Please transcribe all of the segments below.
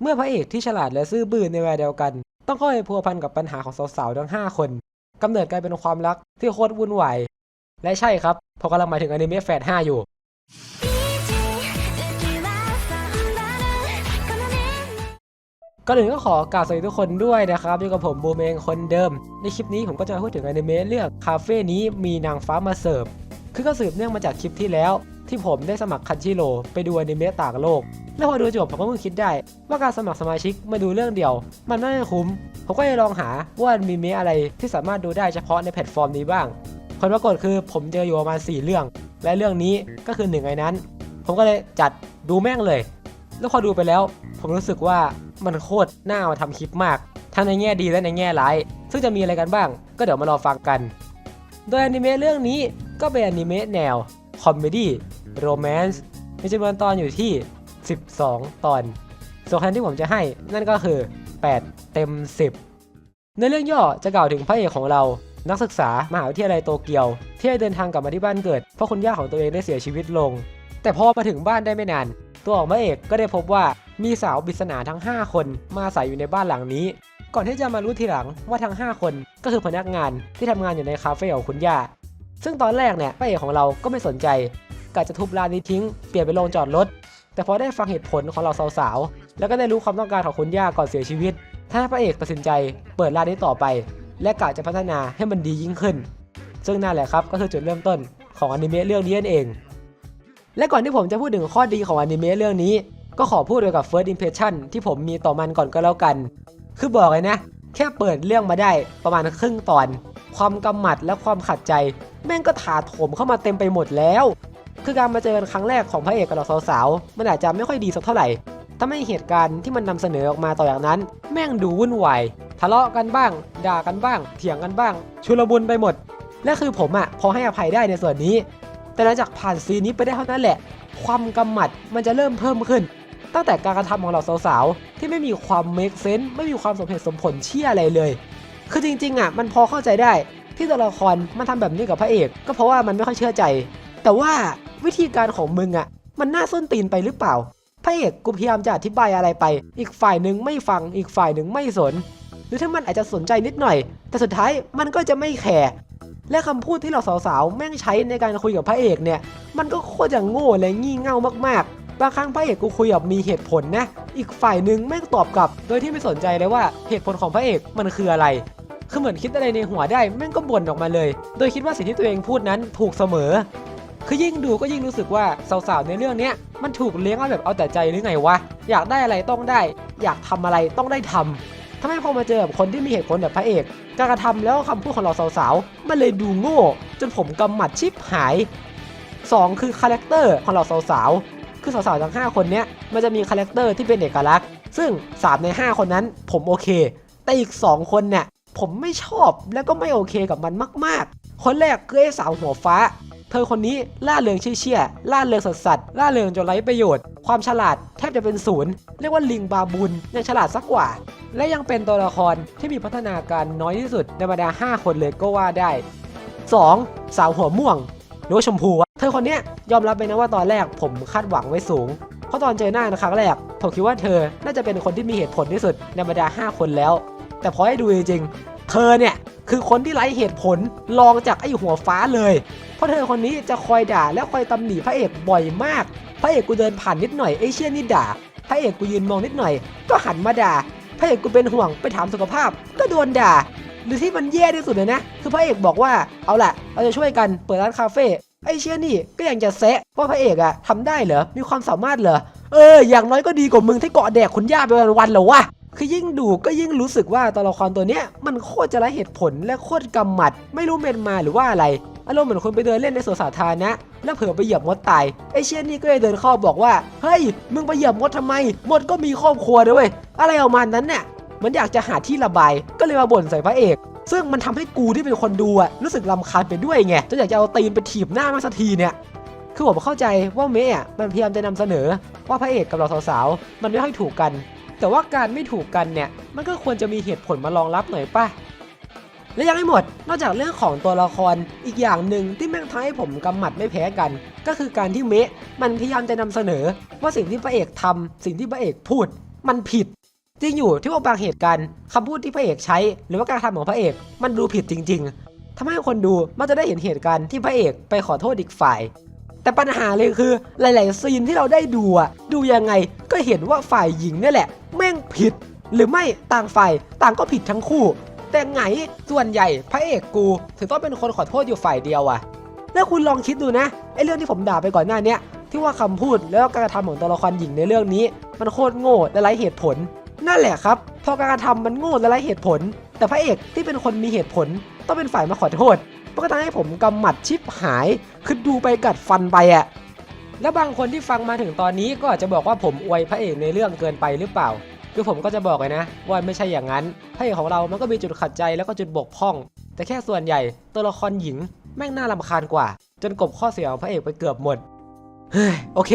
เมื่อพระเอกที่ฉลาดและซื่อบื้อในเวลาเดียวกัน ต้องเข้าไปพัวพันกับปัญหาของสาวๆทั้ง 5 คนกำเนิดกลายเป็นความรักที่โคตรวุ่นวายและใช่ครับผมกำลังหมายถึงอนิเมะแฟด5อยู่ก่อนอื่นก็ขอกราบสวัสดีทุกคนด้วยนะครับอยู่กับผมบูมเองคนเดิม ในคลิปนี้ผมก็จะพูดถึงอนิเมะเรื่องคาเฟ่นี้มีนางฟ้ามาเสิร์ฟ คือก็สืบเนื่องมาจากคลิปที่แล้ว ที่ผมได้สมัครคันชิโร่ไปดูอนิเมะต่างโลก แล้วพอดูจบผมก็เพิ่งคิดได้ ว่าการสมัครสมาชิกมาดูเรื่องเดียว มันไม่คุ้ม ผมก็เลยลองหาว่ามีเมะอะไรที่สามารถดูได้เฉพาะในแพลตฟอร์มนี้บ้างผลปรากฏคือผมเจออยู่ประมาณ 4 เรื่อง และเรื่องนี้ก็คือหนึ่งในนั้น ผมก็เลยจัดดูแม่งเลย แล้วพอดูไปแล้ว ผมรู้สึกว่ามันโคตรน่ามาทำคลิปมาก ทั้งในแง่ดีและในแง่ร้าย ซึ่งจะมีอะไรกันบ้าง ก็เดี๋ยวมารอฟังกัน โดยอนิเมะเรื่องนี้ก็เป็นอนิเมะแนวคอมเมดี้โรแมนต์มีจำนวนตอนอยู่ที่ 12 ตอน ส่วนคะแนนที่ผมจะให้นั่นก็คือ 8 เต็ม 10 ในเรื่องย่อจะกล่าวถึงพระเอกของเรา นักศึกษามหาวิทยาลัยโตเกียว ที่ได้เดินทางกลับมาที่บ้านเกิด เพราะคุณย่าของตัวเองได้เสียชีวิตลง แต่พอมาถึงบ้านได้ไม่นาน ตัวของพระเอกก็ได้พบว่ามีสาวปริศนาทั้ง 5 คนมาอาศัยอยู่ในบ้านหลังนี้ ก่อนที่จะมารู้ทีหลังว่าทั้ง 5 คนก็คือพนักงานที่ทำงานอยู่ในคาเฟ่ของคุณย่า ซึ่งตอนแรกเนี่ยพระเอกของเราก็ไม่สนใจกะจะทุบร้านนี้ทิ้ง เปลี่ยนเป็นโรงจอดรถ แต่พอได้ฟังเหตุผลของเราสาวๆ แล้วก็ได้รู้ความต้องการของคุณย่าก่อนเสียชีวิต ถ้าพระเอกตัดสินใจเปิดร้านนี้ต่อไป และกะจะพัฒนาให้มันดียิ่งขึ้น ซึ่งนั่นแหละครับก็คือจุดเริ่มต้นของอนิเมะเรื่องนี้นั่นเอง และก่อนที่ผมจะพูดถึงข้อดีของอนิเมะเรื่องนี้ ก็ขอพูดเกี่ยวกับ first impression ที่ผมมีต่อมันก่อนก็แล้วกัน คือบอกเลยนะ แค่เปิดเรื่องมาได้ประมาณครึ่งตอน ความกำหมัดและความขัดใจ แม่งก็ถาโถมเข้ามาเต็มไปหมดแล้ว คือการมาเจอกันครั้งแรกของพระเอกกับเราสาวๆ มันอาจจะไม่ค่อยดีสักเท่าไหร่ถ้าไม่เหตุการณ์ที่มันนำเสนอออกมาต่อจากนั้น แม่งดูวุ่นวาย ทะเลาะกันบ้าง ด่ากันบ้าง เถียงกันบ้าง ชุลมุนไปหมด และคือผมอะพอให้อภัยได้ในส่วนนี้ แต่หลังจากผ่านซีนนี้ไปได้เท่านั้นแหละ ความกำหมัดมันจะเริ่มเพิ่มขึ้น ตั้งแต่การกระทำของเราสาวๆ ที่ไม่มีความเมคเซนส์ไม่มีความสมเหตุสมผลเชี่ยอะไรเลย คือจริงๆอะมันพอเข้าใจได้ที่ตัวละครมันทำแบบนี้กับพระเอก ก็เพราะว่ามันไม่ค่อยเชื่อใจ แต่ว่า วิธีการของมึงอะมันน่าส้นตีนไปหรือเปล่าพระเอกกูพยายามจะอธิบายอะไรไป อีกฝ่ายหนึ่งไม่ฟังอีกฝ่ายหนึ่งไม่สน หรือถ้ามันอาจจะสนใจนิดหน่อย แต่สุดท้ายมันก็จะไม่แคร์และคำพูดที่เราสาวๆแม่งใช้ในการคุยกับพระเอกเนี่ย มันก็โคตรจะโง่และงี่เง่ามากๆ บางครั้งพระเอกกูคุยแบบมีเหตุผลนะ อีกฝ่ายหนึ่งแม่งตอบกลับ โดยที่ไม่สนใจเลยว่าเหตุผลของพระเอกมันคืออะไร คือเหมือนคิดอะไรในหัวได้แม่งก็บ่นออกมาเลย โดยคิดว่าสิ่งที่ตัวเองพูดนั้นถูกเสมอ คือยิ่งดูก็ยิ่งรู้สึกว่าสาวๆในเรื่องนี้มันถูกเลี้ยงเอาแบบเอาแต่ใจหรือไงวะ อยากได้อะไรต้องได้ อยากทำอะไรต้องได้ทำทำไมพอมาเจอกับคนที่มีเหตุผลแบบพระเอก การกระทำแล้วคำพูดของเราสาวๆ มันเลยดูโง่ จนผมกำหมัดชิบหาย 2 คือคาแรคเตอร์ของเราสาวๆ คือสาวๆทั้ง 5 คนเนี้ยมันจะมีคาแรคเตอร์ที่เป็นเอกลักษณ์ ซึ่ง 3 ใน 5 คนนั้นผมโอเค แต่อีก 2 คนเนี่ยผมไม่ชอบแล้วก็ไม่โอเคกับมันมาก ๆ คนแรกคือไอ้สาวหัวฟ้า เธอคนนี้ล่าเริงเชี่ยๆล่าเริงสัสสัสๆล่าเริงจนไร้ประโยชน์ ความฉลาดแทบจะเป็นศูนย์ เรียกว่าลิงบาบูนยังฉลาดสักกว่า และยังเป็นตัวละครที่มีพัฒนาการน้อยที่สุดในบรรดา5 คนเลยก็ว่าได้ 2. สาวหัวม่วงหรือชมพูเธอคนนี้ยอมรับไปนะว่าตอนแรกผมคาดหวังไว้สูง เพราะตอนเจอหน้าในครั้งแรกผมคิดว่าเธอน่าจะเป็นคนที่มีเหตุผลที่สุดในบรรดา5 คนแล้ว แต่พอให้ดูจริง เธอเนี่ยคือคนที่ไร้เหตุผลรองจากไอ้หัวฟ้าเลย เพราะเธอคนนี้จะคอยด่าและคอยตำหนิพระเอกบ่อยมาก พระเอกกูเดินผ่านนิดหน่อยไอ้เชี่ยนี่ด่า พระเอกกูยืนมองนิดหน่อย ก็หันมาด่า พระเอกกูเป็นห่วงไปถามสุขภาพ ก็โดนด่า หรือที่มันแย่ที่สุดเลยนะ คือพระเอกบอกว่าเอาล่ะเราจะช่วยกันเปิดร้านคาเฟ่ไอ้เชี่ยนี่ก็ยังจะแซะว่าพระเอกอะทำได้เหรอมีความสามารถเหรอเอออย่างน้อยก็ดีกว่ามึงที่เกาะแดกคุณย่าไปวันๆเหรอวะ คือยิ่งดูก็ยิ่งรู้สึกว่าตัวละครตัวเนี้ยมันโคตรจะไร้เหตุผลและโคตรกำหมัด ไม่รู้เมนมาหรือว่าอะไรอารมณ์เหมือนคนไปเดินเล่นในสวนสาธารณะแล้วเผลอไปเหยียบมดตายไอเชี่ยนี่ก็เลยเดินเข้าบอกว่าเฮ้ยมึงไปเหยียบมดทำไมมดก็มีครอบครัวด้วยอะไรประมาณนั้นเนี่ยมันอยากจะหาที่ระบายก็เลยมาบ่นใส่พระเอก ซึ่งมันทำให้กูที่เป็นคนดูอะรู้สึกลำคาญไปด้วยไงจนอยากจะเอาตีนไปถีบหน้ามันสักทีเนี่ยคือผมเข้าใจว่าเมย์อะมันพยายามจะนำเสนอ ว่าพระเอกกับเราสาวๆมันไม่ค่อยถูกกัน แต่ว่าการไม่ถูกกันเนี่ย มันก็ควรจะมีเหตุผลมารองรับหน่อยป่ะ และยังไม่หมด นอกจากเรื่องของตัวละคร อีกอย่างหนึ่งที่แม่งทำให้ผมกำหมัดไม่แพ้กัน ก็คือการที่เมะมันพยายามจะนำเสนอ ว่าสิ่งที่พระเอกทำสิ่งที่พระเอกพูด มันผิดจริงอยู่ที่ว่าบางเหตุการณ์คำพูดที่พระเอกใช้ หรือว่าการกระทำของพระเอกมันดูผิดจริง ๆทำให้คนดูมันจะได้เห็นเหตุการณ์ที่พระเอกไปขอโทษอีกฝ่าย แต่ปัญหาเลยคือหลาย ๆ ซีนที่เราได้ดูอะดูยังไงก็เห็นว่าฝ่ายหญิงเนี่ยแหละ แม่งผิด หรือไม่ต่างฝ่ายต่างก็ผิดทั้งคู่ แต่ไงส่วนใหญ่พระเอกกูถึงต้องเป็นคนขอโทษอยู่ฝ่ายเดียวอะแล้วคุณลองคิดดูนะไอ้เรื่องที่ผมด่าไปก่อนหน้าเนี้ยที่ว่าคำพูดแล้วก็การกระทำของตัวละครหญิงในเรื่องนี้ มันโคตรโง่และไร้เหตุผล นั่นแหละครับ พอการกระทำมันโง่และไร้เหตุผล แต่พระเอกที่เป็นคนมีเหตุผลต้องเป็นฝ่ายมาขอโทษ มันก็ทำให้ผมกำหมัดชิบหายคือดูไปกัดฟันไปอะแล้วบางคนที่ฟังมาถึงตอนนี้ก็อาจจะบอกว่าผมอวยพระเอกในเรื่องเกินไปหรือเปล่า คือผมก็จะบอกเลยนะ ว่าไม่ใช่อย่างนั้นพระเอกของเรามันก็มีจุดขัดใจแล้วก็จุดบกพร่อง แต่แค่ส่วนใหญ่ตัวละครหญิงแม่งน่ารำคาญกว่า จนกบข้อเสียของพระเอกไปเกือบหมดเฮ้ยโอเค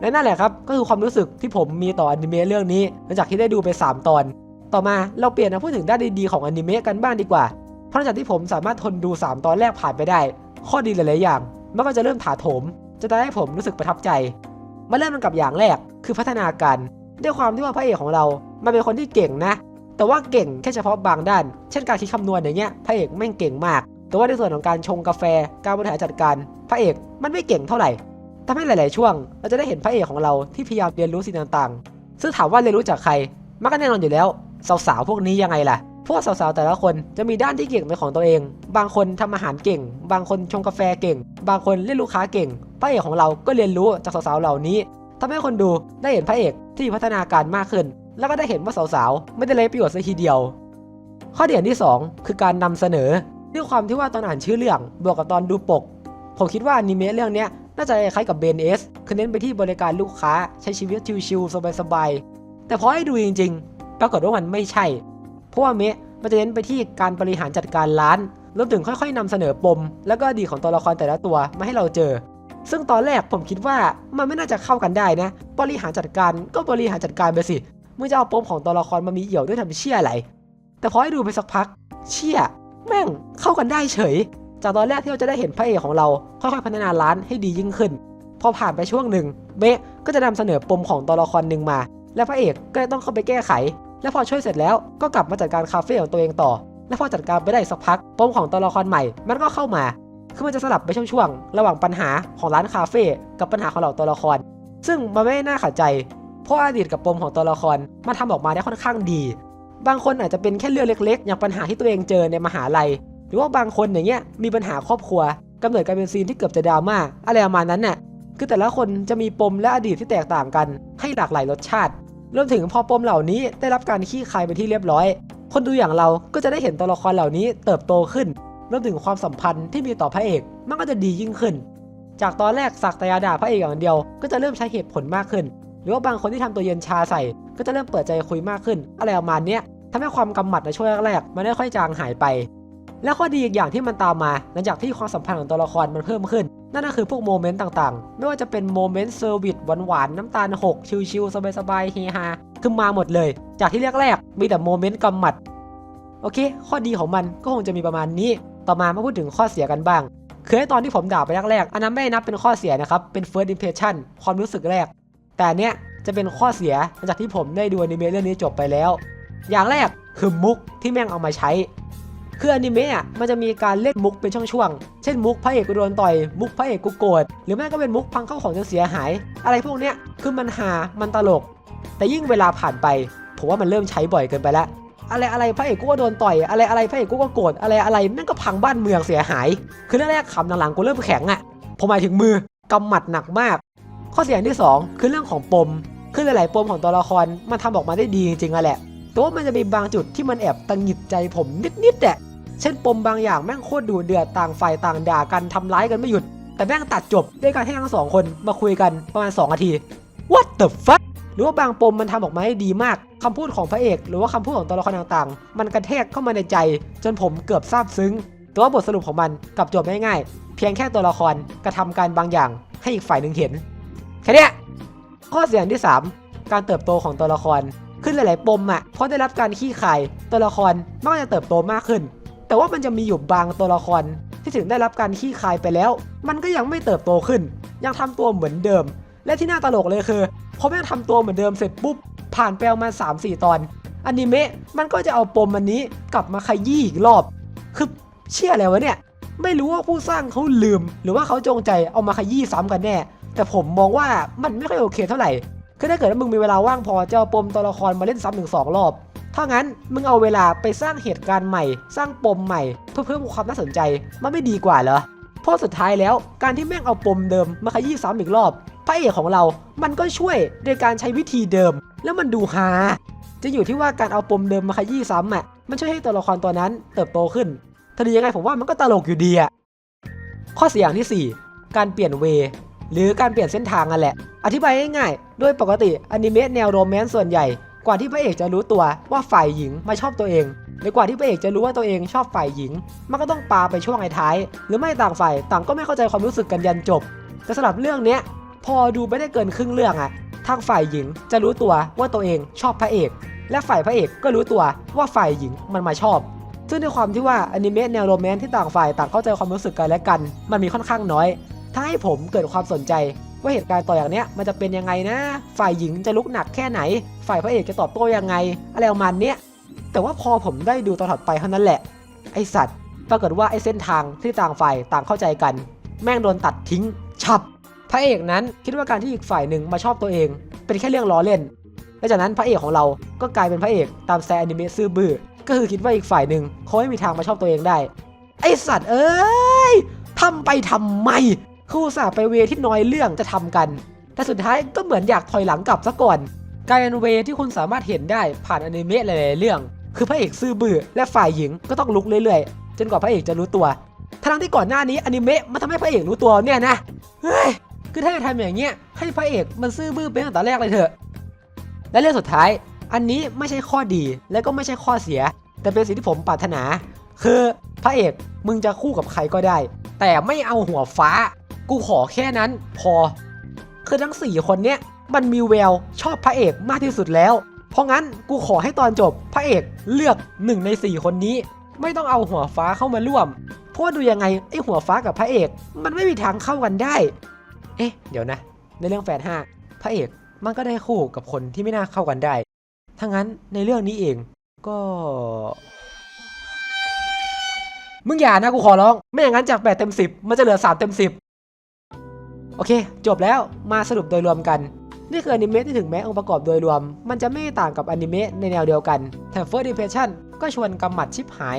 และนั่นแหละครับก็คือความรู้สึกที่ผมมีต่ออนิเมะเรื่องนี้หลังจากที่ได้ดูไป 3 ตอน ต่อมาเราเปลี่ยนมาพูดถึงด้านดีๆของอนิเมะกันบ้างดีกว่า เพราะจากที่ผมสามารถทนดู 3 ตอนแรกผ่านไปได้ ข้อดีหลายๆอย่าง มันก็จะเริ่มถาโถม จะทำให้ผมรู้สึกประทับใจ มาเริ่มกันกับอย่างแรกคือพัฒนาการด้วยความที่ว่าพระเอกของเรา มันเป็นคนที่เก่งนะ แต่ว่าเก่งแค่เฉพาะบางด้าน เช่นการคิดคำนวณอย่างเงี้ย พระเอกแม่งเก่งมาก แต่ว่าในส่วนของการชงกาแฟ การบริหารจัดการ พระเอกมันไม่เก่งเท่าไหร่ทำให้หลาย ๆ ช่วง เราจะได้เห็นพระเอกของเราที่พยายามเรียนรู้สิ่งต่าง ๆ ซึ่งถามว่าเรียนรู้จากใคร มันก็แน่นอนอยู่แล้ว สาว ๆ พวกนี้ยังไงล่ะ พวกสาวๆแต่ละคนจะมีด้านที่เก่งเป็นของตัวเอง บางคนทำอาหารเก่ง บางคนชงกาแฟเก่ง บางคนเล่นลูกค้าเก่ง พระเอกของเราก็เรียนรู้จากสาวๆเหล่านี้ทำให้คนดูได้เห็นพระเอกที่พัฒนาการมากขึ้น แล้วก็ได้เห็นว่าสาวๆไม่ได้ไร้ประโยชน์ซะทีเดียว ข้อเด่นที่ 2 คือการนำเสนอด้วยความที่ว่าตอนอ่านชื่อเรื่องบวกกับตอนดูปก ผมคิดว่าอนิเมะเรื่องนี้น่าจะคล้ายกับเบนเอสคือเน้นไปที่บริการลูกค้าใช้ชีวิตชิวๆสบายๆแต่พอให้ดูจริง ๆ ปรากฏว่ามันไม่ใช่ เพราะว่าเมะมันจะเน้นไปที่การบริหารจัดการร้านรวมถึงค่อยๆนำเสนอปม แล้วก็ดีของตัวละครแต่ละตัวมาให้เราเจอ ซึ่งตอนแรกผมคิดว่ามันไม่น่าจะเข้ากันได้นะ บริหารจัดการก็บริหารจัดการไปสิมึงจะเอาปมของตัวละครมามีเอี่ยวด้วยทำเชี่ยอะไร แต่พอให้ดูไปสักพัก เชี่ย แม่งเข้ากันได้เฉย จากตอนแรกที่เราจะได้เห็นพระเอกของเรา ค่อยๆพัฒนาร้านให้ดียิ่งขึ้น พอผ่านไปช่วงหนึ่งเบะก็จะนำเสนอปมของตัวละครหนึ่งมา และพระเอกก็ต้องเข้าไปแก้ไข และพอช่วยเสร็จแล้วก็กลับมาจัดการคาเฟ่ของตัวเองต่อ และพอจัดการไปได้สักพักปมของตัวละครใหม่ มันก็เข้ามาคือมันจะสลับไปช่วงๆระหว่างปัญหาของร้านคาเฟ่กับปัญหาของเหล่าตัวละคร ซึ่งมันไม่น่าขัดใจ เพราะอดีตกับปมของตัวละครมันทำออกมาได้ค่อนข้างดี บางคนอาจจะเป็นแค่เรื่องเล็ก ๆ อย่างปัญหาที่ตัวเองเจอในมหาลัย หรือว่าบางคนอย่างเงี้ยมีปัญหาครอบครัวกำเนิดการเป็นซีนที่เกือบจะดราม่าอะไรประมาณนั้นน่ะคือแต่ละคนจะมีปมและอดีตที่แตกต่างกัน ให้หลากหลายรสชาติ รวมถึงพอปมเหล่านี้ได้รับการขี้คายไปที่เรียบร้อย คนดูอย่างเราก็จะได้เห็นตัวละครเหล่านี้เติบโตขึ้นรวมถึงความสัมพันธ์ที่มีต่อพระเอกมันก็จะดียิ่งขึ้น จากตอนแรกสักแต่ยาด่าพระเอกอย่างเดียว ก็จะเริ่มใช้เหตุผลมากขึ้น หรือว่าบางคนที่ทำตัวเย็นชาใส่ ก็จะเริ่มเปิดใจคุยมากขึ้น อะไรประมาณนี้ทำให้ความกำหมัดในช่วงแรกๆมันได้ค่อยจางหายไป และข้อดีอีกอย่างที่มันตามมา หลังจากที่ความสัมพันธ์ของตัวละครมันเพิ่มขึ้น นั่นก็คือพวกโมเมนต์ต่างๆ ไม่ว่าจะเป็นโมเมนต์เซอร์วิสหวานๆ น้ำตาลหกชิลๆ สบายๆ เฮฮาคือมาหมดเลย จากที่แรกๆ มีแต่โมเมนต์กำหมัด โอเค ข้อดีของมันก็คงจะมีประมาณนี้ ต่อมามาพูดถึงข้อเสียกันบ้าง คือไอตอนที่ผมด่าไปแรกๆ อันนั้นไม่นับเป็นข้อเสียนะครับ เป็น first impression ความรู้สึกแรก แต่เนี้ยจะเป็นข้อเสียหลังจากที่ผมได้ดูอนิเมะเรื่องนี้จบไปแล้ว อย่างแรกคือมุกที่แม่งเอามาใช้ คืออนิเมะอะมันจะมีการเล่นมุกเป็นช่วงๆ เช่นมุกพระเอกกูโดนต่อย มุกพระเอกกูโกรธ หรือไม่ก็เป็นมุกพังเข้าของจนเสียหาย อะไรพวกเนี้ย คือมันหา มันตลก แต่ยิ่งเวลาผ่านไป ผมว่ามันเริ่มใช้บ่อยเกินไปล้วอะไรอะไรพระเอกกูก็โดนต่อย อะไรอะไรพระเอกกูก็โกรธ อะไรอะไรแม่งก็พังบ้านเมืองเสียหาย คือแรกๆคำหลังๆกูเริ่มแข็งอะ ผมหมายถึงมือกำหมัดหนักมาก ข้อเสียที่สองคือเรื่องของปม คือหลายๆปมของตัวละครมันทำออกมาได้ดีจริงๆอะแหละแต่ว่ามันจะมีบางจุดที่มันแอบตังหิดใจผมนิดๆแหละ เช่นปมบางอย่างแม่งโคตรดูเดือดต่างฝ่ายต่างด่ากันทำร้ายกันไม่หยุด แต่แม่งตัดจบด้วยการให้ทั้งสองคนมาคุยกันประมาณ2นาที What the fuck หรือว่าบางปมมันทำออกมาได้ดีมากคำพูดของพระเอก หรือว่าคำพูดของตัวละครต่างๆ มันกระแทกเข้ามาในใจ จนผมเกือบซาบซึ้งแต่ว่าบทสรุปของมันกลับจบง่ายๆเพียงแค่ตัวละครกระทำการบางอย่างให้อีกฝ่ายหนึ่งเห็นแค่นี้ข้อเสียที่สามการเติบโตของตัวละครขึ้นหลาย ๆ ปมอะเพราะได้รับการขี้คายตัวละครมักจะเติบโตมากขึ้น แต่ว่ามันจะมีอยู่บางตัวละครที่ถึงได้รับการขี้คายไปแล้ว มันก็ยังไม่เติบโตขึ้น ยังทำตัวเหมือนเดิม และที่น่าตลกเลยคือพอแม่งทำตัวเหมือนเดิมเสร็จปุ๊บผ่านไปประมาณ3-4 ตอนอนิเมะมันก็จะเอาปมอันนี้กลับมาขยี้อีกรอบ คือเชื่ออะไรวะเนี่ย ไม่รู้ว่าผู้สร้างเขาลืม หรือว่าเขาจงใจเอามาขยี้ซ้ำกันแน่ แต่ผมมองว่ามันไม่ค่อยโอเคเท่าไหร่คือถ้าเกิดว่ามึงมีเวลาว่างพอจะเอาปมตัวละครมาเล่นซ้ำถึงสองรอบ ถ้างั้นมึงเอาเวลาไปสร้างเหตุการณ์ใหม่ สร้างปมใหม่ เพื่อเพิ่มความน่าสนใจมันไม่ดีกว่าเหรอเพราะสุดท้ายแล้วการที่แม่งเอาปมเดิมมาขยี้ซ้ำอีกรอบพระเอกของเรา มันก็ช่วยโดยการใช้วิธีเดิม แล้วมันดูฮาจะอยู่ที่ว่าการเอาปมเดิมมาขยี้ซ้ำอะมันช่วยให้ตัวละครตัวนั้นเติบโตขึ้นถ้าดียังไงผมว่ามันก็ตลกอยู่ดีอะข้อเสียอย่างที่ 4 การเปลี่ยนเว หรือการเปลี่ยนเส้นทางนั่นแหละ อธิบายง่ายๆโดยปกติอนิเมะแนวโรแมนต์ส่วนใหญ่ กว่าที่พระเอกจะรู้ตัวว่าฝ่ายหญิงมาชอบตัวเองหรือกว่าที่พระเอกจะรู้ว่าตัวเองชอบฝ่ายหญิง มันก็ต้องปาไปช่วงไอ้ท้าย หรือไม่ต่างฝ่ายต่างก็ไม่เข้าใจความรู้สึกกันยันจบ แต่สำหรับเรื่องเนี้ยพอดูไม่ได้เกินครึ่งเรื่องอะทางฝ่ายหญิงจะรู้ตัวว่าตัวเองชอบพระเอก และฝ่ายพระเอกก็รู้ตัวว่าฝ่ายหญิงมันมาชอบ ซึ่งในความที่ว่าอนิเมะแนวโรแมนต์ที่ต่างฝ่ายต่างเข้าใจความรู้สึกกันและกัน มันมีค่อนข้างน้อย ถ้าให้ผมเกิดความสนใจ ว่าเหตุการณ์ต่ออย่างเนี้ยมันจะเป็นยังไงนะ ฝ่ายหญิงจะลุกหนักแค่ไหน ฝ่ายพระเอกจะตอบโต้ยังไง อะไรประมาณเนี้ยแต่ว่าพอผมได้ดูตอนถัดไปเท่านั้นแหละ ไอสัตว์ ปรากฏว่าไอเส้นทางที่ต่างฝ่ายต่างเข้าใจกัน แม่งโดนตัดทิ้งฉับ พระเอกนั้นคิดว่าการที่อีกฝ่ายหนึ่งมาชอบตัวเอง เป็นแค่เรื่องล้อเล่น และจากนั้นพระเอกของเราก็กลายเป็นพระเอกตามแซอนิเมะซื่อบื้อ ก็คือคิดว่าอีกฝ่ายหนึ่งเขาไม่มีทางมาชอบตัวเองได้ ไอสัตว์เอ้ยทำไปทำไมครูสาไปเวที่น้อยเรื่องจะทำกัน แต่สุดท้ายก็เหมือนอยากถอยหลังกลับซะก่อน กายเป็นเวที่คุณสามารถเห็นได้ผ่านอนิเมะหลายๆเรื่อง คือพระเอกซื่อบื้อและฝ่ายหญิงก็ต้องลุกเรื่อยๆ จนกว่าพระเอกจะรู้ตัว ทั้งที่ก่อนหน้านี้อนิเมะมันทำให้พระเอกรู้ตัวเนี่ยนะ เฮ้ย คือถ้าจะทำอย่างเงี้ยให้พระเอกมันซื่อบื้อเป็นตั้งแต่แรกเลยเถอะ และเรื่องสุดท้าย อันนี้ไม่ใช่ข้อดีและก็ไม่ใช่ข้อเสีย แต่เป็นสิ่งที่ผมปรารถนา คือพระเอกมึงจะคู่กับใครก็ได้ แต่ไม่เอาหัวฟ้า กูขอแค่นั้น พอ คือทั้ง 4 คนเนี้ย มันมีแววชอบพระเอกมากที่สุดแล้ว เพราะงั้นกูขอให้ตอนจบพระเอกเลือกหนึ่งใน 4 คนนี้ ไม่ต้องเอาหัวฟ้าเข้ามาร่วม เพราะดูยังไงไอหัวฟ้ากับพระเอก มันไม่มีทางเข้ากันได้ เอ๊ะ เดี๋ยวนะ ในเรื่องแฟนห้าพระเอกมันก็ได้คู่กับคนที่ไม่น่าเข้ากันได้ถ้างั้นในเรื่องนี้เองก็ มึงอย่านะกูขอร้อง ไม่อย่างนั้นจาก 8 เต็ม 10 มันจะเหลือ 3 เต็ม 10 โอเค จบแล้วมาสรุปโดยรวมกัน นี่คืออนิเมะที่ถึงแม้องค์ประกอบโดยรวม มันจะไม่ต่างกับอนิเมะในแนวเดียวกันแถม First Impression ก็ชวนกำหมัดชิบหาย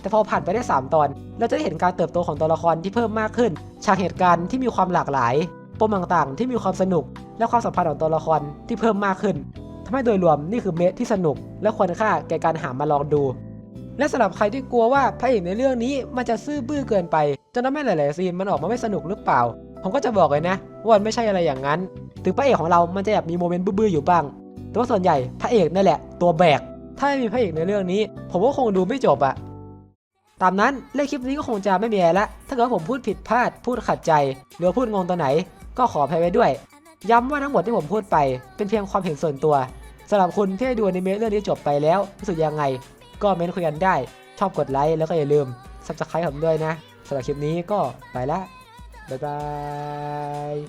แต่พอผ่านไปได้ 3 ตอน เราจะได้เห็นการเติบโตของตัวละครที่เพิ่มมากขึ้น ฉากเหตุการณ์ที่มีความหลากหลายปมต่างๆ ที่มีความสนุก และความสัมพันธ์ของตัวละครที่เพิ่มมากขึ้นทำให้โดยรวมนี่คือเมะที่สนุก และควรค่าแก่การหามาลองดู และสำหรับใครที่กลัวว่าพระเอกในเรื่องนี้มันจะซื่อบื้อเกินไปจนทำให้หลายๆซีนมันออกมาไม่สนุกหรือเปล่า ผมก็จะบอกเลยนะว่ามันไม่ใช่อะไรอย่างนั้น ถึงพระเอกของเรามันจะแอบมีโมเมนต์บื้อๆอยู่บ้าง แต่ว่าส่วนใหญ่พระเอกนั่นแหละ ตัวแบก ถ้าไม่มีพระเอกในเรื่องนี้ ผมก็คงดูไม่จบอะตามนั้นเลขคลิปนี้ก็คงจะไม่มีอะไรละ ถ้าเกิดผมพูดผิดพลาด พูดขัดใจ หรือพูดงงตัวไหน ก็ขออภัยไว้ด้วย ย้ำว่าทั้งหมดที่ผมพูดไป เป็นเพียงความเห็นส่วนตัวสำหรับคุณที่ได้ดูอนิเมเรื่องนี้จบไปแล้วรู้สึกยังไง ก็เม้นคุยกันได้ ชอบกดไลค์แล้วก็อย่าลืม subscribe ผมด้วยนะสำหรับคลิปนี้ก็ไปละ 拜拜。